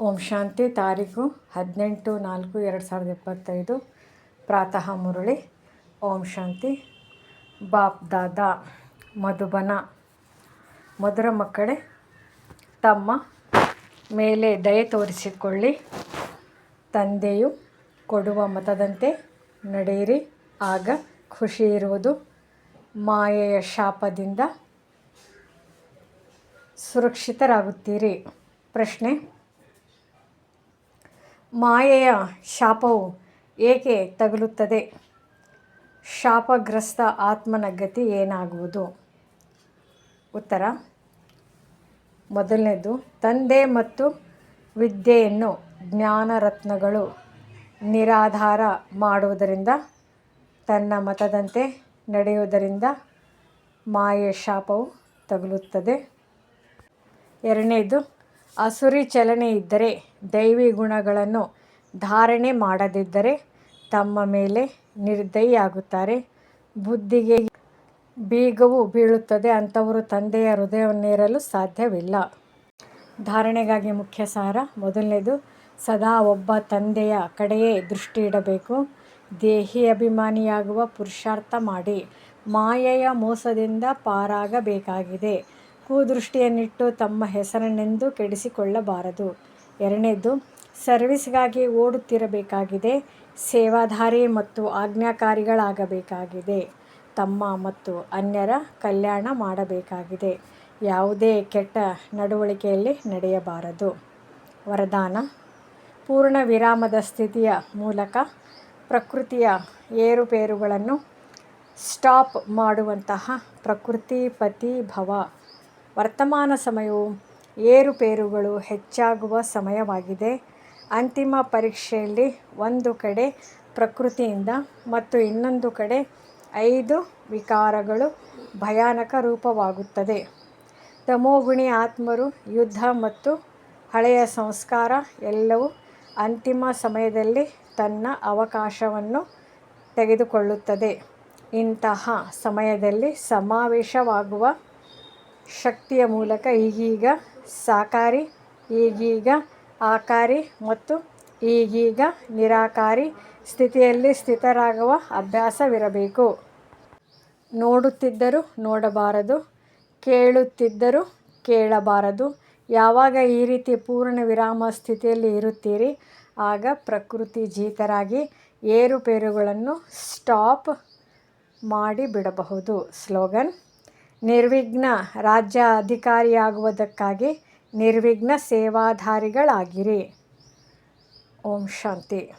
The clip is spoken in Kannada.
ಓಂ ಶಾಂತಿ, ತಾರೀಕು ಹದಿನೆಂಟು ನಾಲ್ಕು ಎರಡು ಸಾವಿರದ ಇಪ್ಪತ್ತೈದು. ಪ್ರಾತಃ ಮುರಳಿ, ಓಂ ಶಾಂತಿ. ಬಾಪ್ ದಾದಾ, ಮಧುಬನ. ಮಧುರ ಮಕ್ಕಳೇ, ತಮ್ಮ ಮೇಲೆ ದಯೆ ತೋರಿಸಿಕೊಳ್ಳಿ. ತಂದೆಯು ಕೊಡುವ ಮತದಂತೆ ನಡೆಯಿರಿ. ಆಗ ಖುಷಿ ಇರುವುದು ಮಾಯೆಯ ಶಾಪದಿಂದ ಸುರಕ್ಷಿತರಾಗುತ್ತೀರಿ. ಪ್ರಶ್ನೆ ಮಾಯೆಯ ಶಾಪವು ಏಕೆ ತಗಲುತ್ತದೆ? ಶಾಪಗ್ರಸ್ತ ಆತ್ಮನ ಗತಿ ಏನಾಗುವುದು? ಉತ್ತರ, ಮೊದಲನೇದು, ತಂದೆ ಮತ್ತು ವಿದ್ಯೆಯನ್ನು ಜ್ಞಾನರತ್ನಗಳು ನಿರಾಧಾರ ಮಾಡುವುದರಿಂದ, ತನ್ನ ಮತದಂತೆ ನಡೆಯುವುದರಿಂದ ಮಾಯೆ ಶಾಪವು ತಗಲುತ್ತದೆ. ಎರಡನೇದು ಅಸುರಿ ಚಲನೆ ಇದ್ದರೆ ದೈವಿ ಗುಣಗಳನ್ನು ಧಾರಣೆ ಮಾಡದಿದ್ದರೆ ತಮ್ಮ ಮೇಲೆ ನಿರ್ದಯಿಯಾಗುತ್ತಾರೆ. ಬುದ್ಧಿಗೆ ಬೀಗವು ಬೀಳುತ್ತದೆ, ಅಂಥವರು ತಂದೆಯ ಹೃದಯವನ್ನೇರಲು ಸಾಧ್ಯವಿಲ್ಲ. ಧಾರಣೆಗಾಗಿ ಮುಖ್ಯ ಸಾರ, ಮೊದಲನೇದು, ಸದಾ ಒಬ್ಬ ತಂದೆಯ ಕಡೆಯೇ ದೃಷ್ಟಿ ಇಡಬೇಕು. ದೇಹಿ ಅಭಿಮಾನಿಯಾಗುವ ಪುರುಷಾರ್ಥ ಮಾಡಿ, ಮಾಯೆಯ ಮೋಸದಿಂದ ಪಾರಾಗಬೇಕಾಗಿದೆ. ಕುದೃಷ್ಟಿಯನ್ನಿಟ್ಟು ತಮ್ಮ ಹೆಸರನ್ನೆಂದು ಕೆಡಿಸಿಕೊಳ್ಳಬಾರದು. ಎರಡನೇದು, ಸರ್ವಿಸ್ಗಾಗಿ ಓಡುತ್ತಿರಬೇಕಾಗಿದೆ, ಸೇವಾಧಾರಿ ಮತ್ತು ಆಜ್ಞಾಕಾರಿಗಳಾಗಬೇಕಾಗಿದೆ, ತಮ್ಮ ಮತ್ತು ಅನ್ಯರ ಕಲ್ಯಾಣ ಮಾಡಬೇಕಾಗಿದೆ, ಯಾವುದೇ ಕೆಟ್ಟ ನಡವಳಿಕೆಯಲ್ಲಿ ನಡೆಯಬಾರದು. ವರದಾನ, ಪೂರ್ಣ ವಿರಾಮದ ಸ್ಥಿತಿಯ ಮೂಲಕ ಪ್ರಕೃತಿಯ ಏರುಪೇರುಗಳನ್ನು ಸ್ಟಾಪ್ ಮಾಡುವಂತಹ ಪ್ರಕೃತಿ ಪತಿ ಭವ. ವರ್ತಮಾನ ಸಮಯವು ಏರುಪೇರುಗಳು ಹೆಚ್ಚಾಗುವ ಸಮಯವಾಗಿದೆ. ಅಂತಿಮ ಪರೀಕ್ಷೆಯಲ್ಲಿ ಒಂದು ಕಡೆ ಪ್ರಕೃತಿಯಿಂದ ಮತ್ತು ಇನ್ನೊಂದು ಕಡೆ ಐದು ವಿಕಾರಗಳು ಭಯಾನಕ ರೂಪವಾಗುತ್ತದೆ. ತಮೋಗುಣಿ ಆತ್ಮರು ಯುದ್ಧ ಮತ್ತು ಹಳೆಯ ಸಂಸ್ಕಾರ ಎಲ್ಲವೂ ಅಂತಿಮ ಸಮಯದಲ್ಲಿ ತನ್ನ ಅವಕಾಶವನ್ನು ತೆಗೆದುಕೊಳ್ಳುತ್ತದೆ. ಇಂತಹ ಸಮಯದಲ್ಲಿ ಸಮಾವೇಶವಾಗುವ ಶಕ್ತಿಯ ಮೂಲಕ ಈಗೀಗ ಸಾಕಾರಿ, ಈಗೀಗ ಆಕಾರಿ ಮತ್ತು ಈಗೀಗ ನಿರಾಕಾರಿ ಸ್ಥಿತಿಯಲ್ಲಿ ಸ್ಥಿತರಾಗುವ ಅಭ್ಯಾಸವಿರಬೇಕು. ನೋಡುತ್ತಿದ್ದರೂ ನೋಡಬಾರದು, ಕೇಳುತ್ತಿದ್ದರೂ ಕೇಳಬಾರದು. ಯಾವಾಗ ಈ ರೀತಿ ಪೂರ್ಣ ವಿರಾಮ ಸ್ಥಿತಿಯಲ್ಲಿ ಇರುತ್ತೀರಿ, ಆಗ ಪ್ರಕೃತಿ ಜೀತರಾಗಿ ಏರುಪೇರುಗಳನ್ನು ಸ್ಟಾಪ್ ಮಾಡಿಬಿಡಬಹುದು. ಸ್ಲೋಗನ್ ನಿರ್ವಿಘ್ನ ರಾಜ್ಯ ಅಧಿಕಾರಿಯಾಗುವುದಕ್ಕಾಗಿ ನಿರ್ವಿಘ್ನ ಸೇವಾಧಾರಿಗಳಾಗಿರಿ. ಓಂ ಶಾಂತಿ.